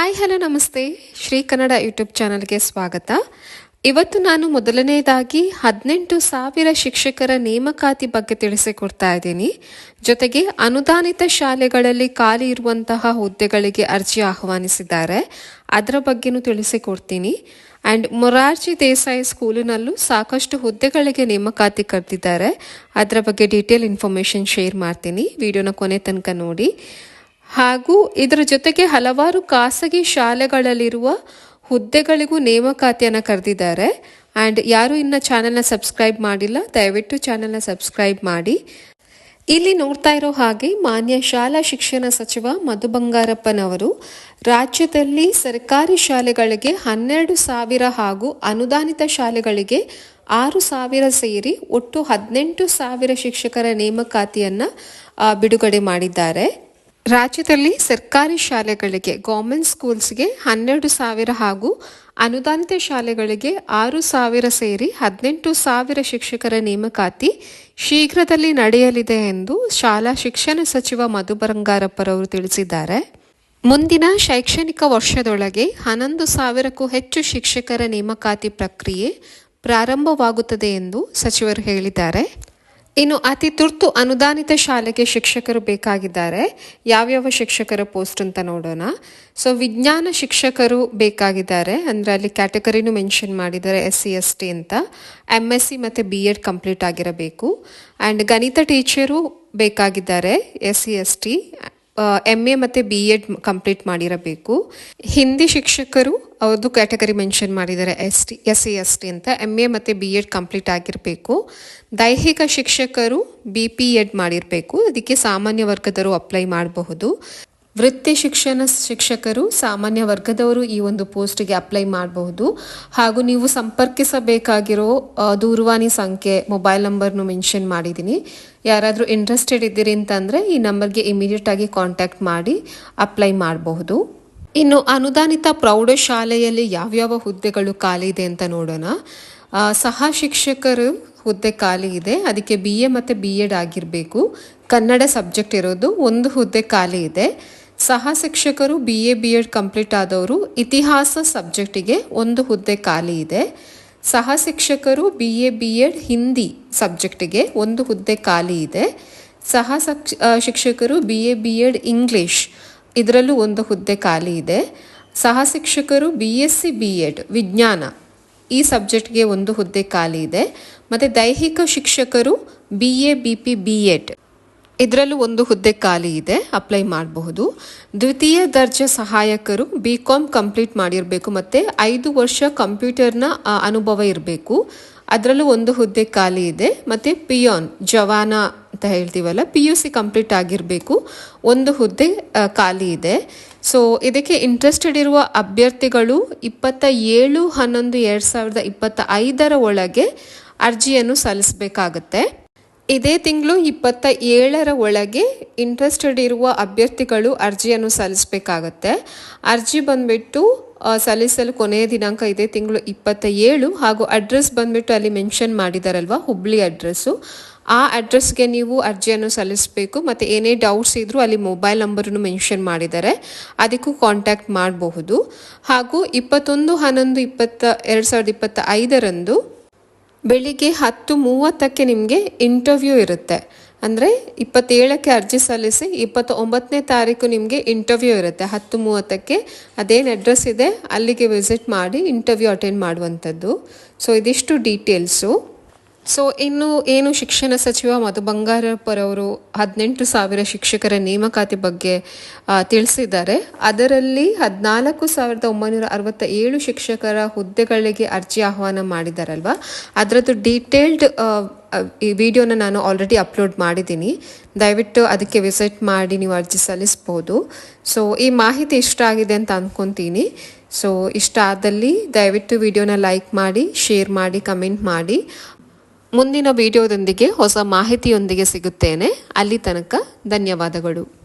Hi, hello, ನಮಸ್ತೆ. Shri Kannada YouTube ಚಾನಲ್ಗೆ ಸ್ವಾಗತ. ಇವತ್ತು ನಾನು ಮೊದಲನೇದಾಗಿ ಹದಿನೆಂಟು ಸಾವಿರ ಶಿಕ್ಷಕರ ನೇಮಕಾತಿ ಬಗ್ಗೆ ತಿಳಿಸಿಕೊಡ್ತಾ ಇದ್ದೀನಿ. ಜೊತೆಗೆ ಅನುದಾನಿತ ಶಾಲೆಗಳಲ್ಲಿ ಖಾಲಿ ಇರುವಂತಹ ಹುದ್ದೆಗಳಿಗೆ ಅರ್ಜಿ ಆಹ್ವಾನಿಸಿದ್ದಾರೆ. ಅದರ ಬಗ್ಗೆನೂ ತಿಳಿಸಿಕೊಡ್ತೀನಿ. ಆ್ಯಂಡ್ ಮೊರಾರ್ಜಿ ದೇಸಾಯಿ ಸ್ಕೂಲಿನಲ್ಲೂ ಸಾಕಷ್ಟು ಹುದ್ದೆಗಳಿಗೆ ನೇಮಕಾತಿ ಕರೆದಿದ್ದಾರೆ ಅದರ ಬಗ್ಗೆ ಡೀಟೇಲ್ ಇನ್ಫಾರ್ಮೇಷನ್ ಶೇರ್ ಮಾಡ್ತೀನಿ. ವಿಡಿಯೋನ ಕೊನೆ ತನಕ ನೋಡಿ. ಹಾಗೂ ಇದರ ಜೊತೆಗೆ ಹಲವಾರು ಖಾಸಗಿ ಶಾಲೆಗಳಲ್ಲಿರುವ ಹುದ್ದೆಗಳಿಗೂ ನೇಮಕಾತಿಯನ್ನು ಕರೆದಿದ್ದಾರೆ. ಆ್ಯಂಡ್ ಯಾರು ಇನ್ನು ಚಾನೆಲ್ನ ಸಬ್ಸ್ಕ್ರೈಬ್ ಮಾಡಿಲ್ಲ, ದಯವಿಟ್ಟು ಚಾನೆಲ್ನ ಸಬ್ಸ್ಕ್ರೈಬ್ ಮಾಡಿ. ಇಲ್ಲಿ ನೋಡ್ತಾ ಇರೋ ಹಾಗೆ ಮಾನ್ಯ ಶಾಲಾ ಶಿಕ್ಷಣ ಸಚಿವ ಮಧು ಬಂಗಾರಪ್ಪನವರು ರಾಜ್ಯದಲ್ಲಿ ಸರ್ಕಾರಿ ಶಾಲೆಗಳಿಗೆ ಹನ್ನೆರಡು ಸಾವಿರ ಹಾಗೂ ಅನುದಾನಿತ ಶಾಲೆಗಳಿಗೆ ಆರು ಸಾವಿರ ಸೇರಿ ಒಟ್ಟು ಹದಿನೆಂಟು ಸಾವಿರ ಶಿಕ್ಷಕರ ನೇಮಕಾತಿಯನ್ನು ಬಿಡುಗಡೆ ಮಾಡಿದ್ದಾರೆ. ರಾಜ್ಯದಲ್ಲಿ ಸರ್ಕಾರಿ ಶಾಲೆಗಳಿಗೆ ಗೌರ್ಮೆಂಟ್ ಸ್ಕೂಲ್ಸ್ಗೆ ಹನ್ನೆರಡು ಸಾವಿರ ಹಾಗೂ ಅನುದಾನಿತ ಶಾಲೆಗಳಿಗೆ ಆರು ಸಾವಿರ ಸೇರಿ ಹದಿನೆಂಟು ಸಾವಿರ ಶಿಕ್ಷಕರ ನೇಮಕಾತಿ ಶೀಘ್ರದಲ್ಲಿ ನಡೆಯಲಿದೆ ಎಂದು ಶಾಲಾ ಶಿಕ್ಷಣ ಸಚಿವ ಮಧು ಬಂಗಾರಪ್ಪರವರು ತಿಳಿಸಿದ್ದಾರೆ. ಮುಂದಿನ ಶೈಕ್ಷಣಿಕ ವರ್ಷದೊಳಗೆ ಹನ್ನೊಂದು ಸಾವಿರಕ್ಕೂ ಹೆಚ್ಚು ಶಿಕ್ಷಕರ ನೇಮಕಾತಿ ಪ್ರಕ್ರಿಯೆ ಪ್ರಾರಂಭವಾಗುತ್ತದೆ ಎಂದು ಸಚಿವರು ಹೇಳಿದ್ದಾರೆ. ಇನ್ನು ಅತಿ ತುರ್ತು ಅನುದಾನಿತ ಶಾಲೆಗೆ ಶಿಕ್ಷಕರು ಬೇಕಾಗಿದ್ದಾರೆ. ಯಾವ್ಯಾವ ಶಿಕ್ಷಕರ ಪೋಸ್ಟ್ ಅಂತ ನೋಡೋಣ. ಸೊ ವಿಜ್ಞಾನ ಶಿಕ್ಷಕರು ಬೇಕಾಗಿದ್ದಾರೆ. ಅಂದರೆ ಅಲ್ಲಿ ಕ್ಯಾಟಗರಿನೂ ಮೆನ್ಷನ್ ಮಾಡಿದ್ದಾರೆ ಎಸ್ ಸಿ ಎಸ್ ಟಿ ಅಂತ. ಎಂ ಎಸ್ ಸಿ ಮತ್ತು ಬಿ ಎಡ್ ಕಂಪ್ಲೀಟ್ ಆಗಿರಬೇಕು. ಆ್ಯಂಡ್ ಗಣಿತ teacher ಬೇಕಾಗಿದ್ದಾರೆ S C S T M A ಮತ್ತು ಬಿ ಎಡ್ ಕಂಪ್ಲೀಟ್ ಮಾಡಿರಬೇಕು. ಹಿಂದಿ ಶಿಕ್ಷಕರು ಅವ್ರದ್ದು ಕ್ಯಾಟಗರಿ ಮೆನ್ಷನ್ ಮಾಡಿದ್ದಾರೆ S T S C S T ಅಂತ. ಎಂ ಎ ಮತ್ತು ಬಿ ಎಡ್ ಕಂಪ್ಲೀಟ್ ಆಗಿರಬೇಕು. ದೈಹಿಕ ಶಿಕ್ಷಕರು ಬಿ ಪಿ ಎಡ್ ಮಾಡಿರಬೇಕು. ಅದಕ್ಕೆ ಸಾಮಾನ್ಯ ವರ್ಗದವರು ಅಪ್ಲೈ ಮಾಡಬಹುದು. ವೃತ್ತಿ ಶಿಕ್ಷಣ ಶಿಕ್ಷಕರು ಸಾಮಾನ್ಯ ವರ್ಗದವರು ಈ ಒಂದು ಪೋಸ್ಟ್ಗೆ ಅಪ್ಲೈ ಮಾಡಬಹುದು. ಹಾಗೂ ನೀವು ಸಂಪರ್ಕಿಸಬೇಕಾಗಿರೋ ದೂರವಾಣಿ ಸಂಖ್ಯೆ, ಮೊಬೈಲ್ ನಂಬರ್ನು ಮೆನ್ಷನ್ ಮಾಡಿದ್ದೀನಿ. ಯಾರಾದರೂ ಇಂಟ್ರೆಸ್ಟೆಡ್ ಇದ್ದೀರಿ ಅಂತಂದರೆ ಈ ನಂಬರ್ಗೆ ಇಮಿಡಿಯೇಟಾಗಿ ಕಾಂಟ್ಯಾಕ್ಟ್ ಮಾಡಿ ಅಪ್ಲೈ ಮಾಡಬಹುದು. ಇನ್ನು ಅನುದಾನಿತ ಪ್ರೌಢಶಾಲೆಯಲ್ಲಿ ಯಾವ್ಯಾವ ಹುದ್ದೆಗಳು ಖಾಲಿ ಇದೆ ಅಂತ ನೋಡೋಣ. ಸಹ ಶಿಕ್ಷಕರು ಹುದ್ದೆ ಖಾಲಿ ಇದೆ. ಅದಕ್ಕೆ ಬಿ ಎ ಮತ್ತು ಬಿ ಎಡ್ ಆಗಿರಬೇಕು. ಕನ್ನಡ ಸಬ್ಜೆಕ್ಟ್ ಇರೋದು ಒಂದು ಹುದ್ದೆ ಖಾಲಿ ಇದೆ. ಸಹ ಶಿಕ್ಷಕರು B A B Ed complete ಆದವರು ಇತಿಹಾಸ ಸಬ್ಜೆಕ್ಟಿಗೆ ಒಂದು ಹುದ್ದೆ ಖಾಲಿ ಇದೆ. ಸಹ ಶಿಕ್ಷಕರು B A B Ed Hindi ಸಬ್ಜೆಕ್ಟಿಗೆ ಒಂದು ಹುದ್ದೆ ಖಾಲಿ ಇದೆ. ಸಹ ಶಿಕ್ಷಕರು B A B Ed English ಇದರಲ್ಲೂ ಒಂದು ಹುದ್ದೆ ಖಾಲಿ ಇದೆ. ಸಹ ಶಿಕ್ಷಕರು B S C B Ed ವಿಜ್ಞಾನ ಈ ಸಬ್ಜೆಕ್ಟ್ಗೆ ಒಂದು ಹುದ್ದೆ ಖಾಲಿ ಇದೆ. ಮತ್ತು ದೈಹಿಕ ಶಿಕ್ಷಕರು B A B P B Ed ಇದರಲ್ಲೂ ಒಂದು ಹುದ್ದೆ ಖಾಲಿ ಇದೆ, ಅಪ್ಲೈ ಮಾಡಬಹುದು. ದ್ವಿತೀಯ ದರ್ಜೆ ಸಹಾಯಕರು ಬಿ ಕಾಮ್ ಕಂಪ್ಲೀಟ್ ಮಾಡಿರಬೇಕು, ಮತ್ತು ಐದು ವರ್ಷ ಕಂಪ್ಯೂಟರ್ನ ಅನುಭವ ಇರಬೇಕು. ಅದರಲ್ಲೂ ಒಂದು ಹುದ್ದೆ ಖಾಲಿ ಇದೆ, ಮತ್ತು ಪಿಯೋನ್, ಜವಾನ ಅಂತ ಹೇಳ್ತೀವಲ್ಲ, ಪಿ ಯು ಸಿ ಕಂಪ್ಲೀಟ್ ಆಗಿರಬೇಕು. ಒಂದು ಹುದ್ದೆ ಖಾಲಿ ಇದೆ. ಸೊ, ಇದಕ್ಕೆ ಇಂಟ್ರೆಸ್ಟೆಡ್ ಇರುವ ಅಭ್ಯರ್ಥಿಗಳು ಇಪ್ಪತ್ತ ಏಳು ಹನ್ನೊಂದು ಎರಡು ಸಾವಿರದ ಇಪ್ಪತ್ತ ಐದರ ಒಳಗೆ ಅರ್ಜಿಯನ್ನು ಸಲ್ಲಿಸಬೇಕಾಗತ್ತೆ. ಇದೇ ತಿಂಗಳು ಇಪ್ಪತ್ತ ಏಳರ ಒಳಗೆ ಇಂಟ್ರೆಸ್ಟೆಡ್ ಇರುವ ಅಭ್ಯರ್ಥಿಗಳು ಅರ್ಜಿಯನ್ನು ಸಲ್ಲಿಸಬೇಕಾಗತ್ತೆ. ಅರ್ಜಿ ಬಂದ್ಬಿಟ್ಟು ಸಲ್ಲಿಸಲು ಕೊನೆಯ ದಿನಾಂಕ ಇದೇ ತಿಂಗಳು ಇಪ್ಪತ್ತ ಏಳು ಹಾಗೂ ಅಡ್ರೆಸ್ ಬಂದ್ಬಿಟ್ಟು ಅಲ್ಲಿ ಮೆನ್ಷನ್ ಮಾಡಿದಾರಲ್ವಾ, ಹುಬ್ಳಿ ಅಡ್ರೆಸ್ಸು ಆ ಅಡ್ರೆಸ್ಗೆ ನೀವು ಅರ್ಜಿಯನ್ನು ಸಲ್ಲಿಸಬೇಕು, ಮತ್ತು ಏನೇ ಡೌಟ್ಸ್ ಇದ್ದರೂ ಅಲ್ಲಿ ಮೊಬೈಲ್ ನಂಬರನ್ನು ಮೆನ್ಷನ್ ಮಾಡಿದ್ದಾರೆ, ಅದಕ್ಕೂ ಕಾಂಟ್ಯಾಕ್ಟ್ ಮಾಡಬಹುದು. ಹಾಗೂ ಇಪ್ಪತ್ತೊಂದು ಹನ್ನೊಂದು ಇಪ್ಪತ್ತ, ಎರಡು ಸಾವಿರದ ಇಪ್ಪತ್ತ ಐದರಂದು ಬೆಳಿಗ್ಗೆ ಹತ್ತು ಮೂವತ್ತಕ್ಕೆ ನಿಮಗೆ ಇಂಟರ್ವ್ಯೂ ಇರುತ್ತೆ. ಅಂದರೆ ಇಪ್ಪತ್ತೇಳಕ್ಕೆ ಅರ್ಜಿ ಸಲ್ಲಿಸಿ ಇಪ್ಪತ್ತೊಂಬತ್ತನೇ ತಾರೀಕು ನಿಮಗೆ ಇಂಟರ್ವ್ಯೂ ಇರುತ್ತೆ. ಹತ್ತು ಮೂವತ್ತಕ್ಕೆ ಅದೇನು ಅಡ್ರೆಸ್ ಇದೆ. ಅಲ್ಲಿಗೆ ವಿಸಿಟ್ ಮಾಡಿ ಇಂಟರ್ವ್ಯೂ ಅಟೆಂಡ್ ಮಾಡುವಂಥದ್ದು. ಸೊ ಇದಿಷ್ಟು ಡೀಟೇಲ್ಸು ಸೊ ಇನ್ನು ಏನು ಶಿಕ್ಷಣ ಸಚಿವ ಮಧು ಬಂಗಾರಪ್ಪರವರು ಹದಿನೆಂಟು ಸಾವಿರ ಶಿಕ್ಷಕರ ನೇಮಕಾತಿ ಬಗ್ಗೆ ತಿಳಿಸಿದ್ದಾರೆ. ಅದರಲ್ಲಿ ಹದಿನಾಲ್ಕು ಸಾವಿರದ ಒಂಬೈನೂರ ಅರವತ್ತ ಏಳು ಶಿಕ್ಷಕರ ಹುದ್ದೆಗಳಿಗೆ ಅರ್ಜಿ ಆಹ್ವಾನ ಮಾಡಿದಾರಲ್ವಾ ಅದರದ್ದು ಡೀಟೇಲ್ಡ್ ಈ ವಿಡಿಯೋನ ನಾನು ಆಲ್ರೆಡಿ ಅಪ್ಲೋಡ್ ಮಾಡಿದ್ದೀನಿ. ದಯವಿಟ್ಟು ಅದಕ್ಕೆ ವಿಸಿಟ್ ಮಾಡಿ, ನೀವು ಅರ್ಜಿ ಸಲ್ಲಿಸ್ಬೋದು. ಸೊ ಈ ಮಾಹಿತಿ ಇಷ್ಟ ಆಗಿದೆ ಅಂತ ಅಂದ್ಕೊತೀನಿ ಸೊ ಇಷ್ಟ ಆದಲ್ಲಿ ದಯವಿಟ್ಟು ವಿಡಿಯೋನ ಲೈಕ್ ಮಾಡಿ, ಶೇರ್ ಮಾಡಿ, ಕಮೆಂಟ್ ಮಾಡಿ. ಮುಂದಿನ ವಿಡಿಯೋದೊಂದಿಗೆ ಹೊಸ ಮಾಹಿತಿಯೊಂದಿಗೆ ಸಿಗುತ್ತೇನೆ. ಅಲ್ಲಿ ತನಕ ಧನ್ಯವಾದಗಳು.